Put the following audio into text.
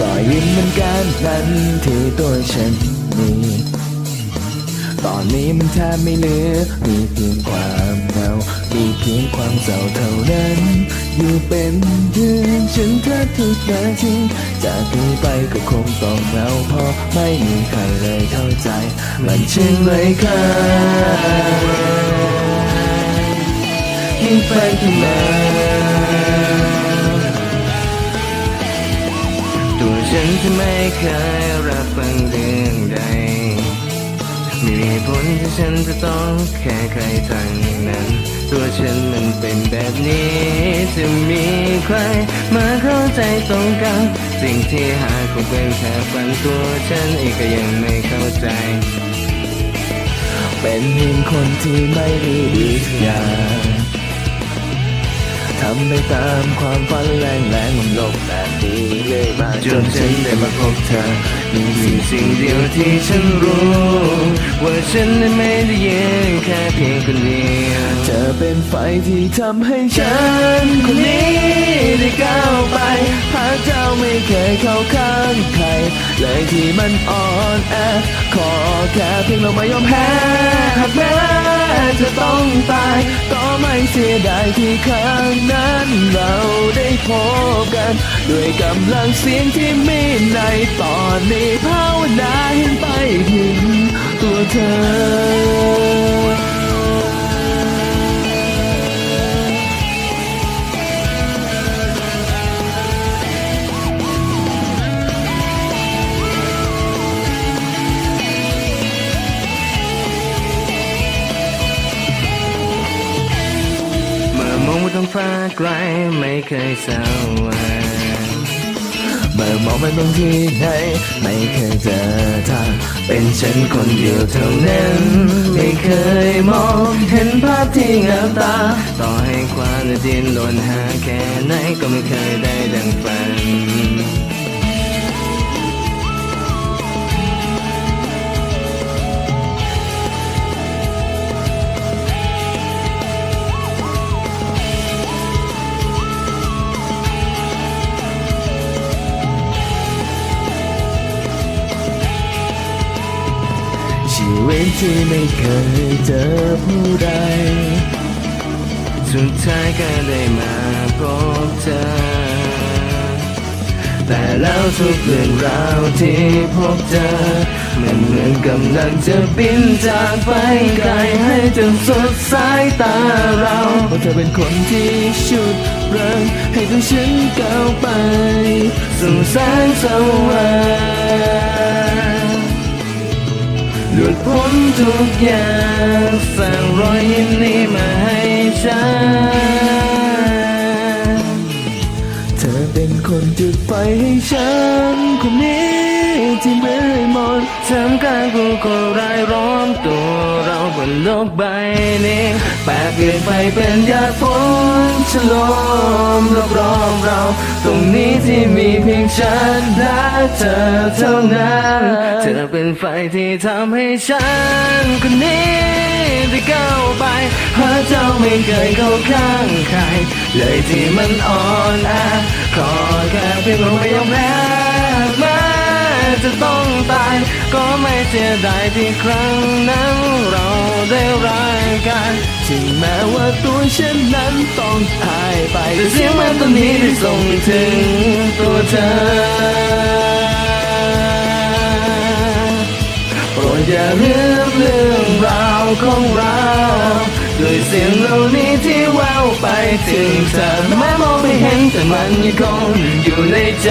วินมันการพลันที่ตัวฉันมีตอนนี้มันแทบไม่เหลือ มีเพียงความเหงา มีเพียงความเศร้าเท่านั้น อยู่เป็นเดือนฉันแทบทุกนาทีจากนี้ไปก็คงต้องเหงาเพราะไม่มีใครเลยเข้าใจ มันใช่ไหมคะยิ่งไปข้างหนาตัวฉันจะไม่เคยรับฟังเรื่องใดไม่มีผลที่ฉันจะต้องแค่ใครทางนั้น ตัวฉันมันเป็นแบบนี้จะมีใครมาเข้าใจตรงกันสิ่งที่หาคงเป็นแค่ฝันตัวฉันเองก็ยังไม่เข้าใจ เป็นเพียงคนที่ไม่ได้ดีอย่าำไปตามความฝันแรงแรงมันลบแบบนี้เลยมาจนฉันได้มาพบเธอมีสิ่งสิ่งเดียวที่ฉันรู้ ว่าฉันนั้นไม่ได้ยืนแค่เพียงคนเดียวเธอเป็นไฟที่ทำให้ฉันคนนี้ได้ก้าวไปหากเจ้าไม่เคยเข้าข้างใคร เลยที่มันอ่อนแอขอแค่เพียงเราไม่ยอมแพ้ สียดายที่ครั้งนั้นเราได้พบกัน ด้วยกำลังเสียงที่มีในตอนนี้ภาวนาเห็นไปถึงตัวเธอ ฟ้าไกลไม่เคยเศร้าหวานเมื่อมองไปตรงที่ไหนไม่เคยเจอทางเป็นฉันคนเดียวเท่านั้น ไม่เคยมองเห็นภาพที่งามตา ต่อให้ความดินหล่นหาแค่ไหนก็ไม่เคยได้ดังฝัน ชีวิตที่ไม่เคยเจอผู้ใด สุดท้ายก็ได้มาพบเธอ แต่แล้วทุกเรื่องราวที่พบเจอ มันเหมือนกำลังจะบินจากไปไกลให้จนสุดสายตาเราเพราะเธอเป็นคนที่ชุดเริงให้ตัวฉันก้าวไป สู่แสงสว่าง ทุกอย่างสร้างรอยยิ้มนี้มาให้ฉัน เธอเป็นคนจุดไฟให้ฉัน คนนี้ที่ไม่หมดทำกลางผู้ก็รายล้อมตัวเราบนโลกใบนี้แปลเปลี่ยนไปเป็นยาฝนฉลมรอบรอบเรา ตรงนี้ที่มีเพียงฉันและเธอเท่านั้น อเป็นไฟที่ทำให้ฉันคนนี้ได้ก้าวไปหาะเจ้าไม่เคยเข้าข้างใคร เลยที่มันอ่อนแอขอแค่เพียงเราไม่ยอมแพ้แม้จะต้องตาย ก็ไม่เสียดายที่ครั้งนั้นเราได้รักกันถึงแม้ว่าตัวฉันนั้นต้องหายไปแต่เสียงมันตัวนี้ได้ส่งถึงตัวเธอ อย่าลืมเรื่องราวของเราด้วยเสียงเหล่านี้ที่แววไปถึงเธอแม้มองไม่เห็นแต่มันยังคงอยู่ในใจ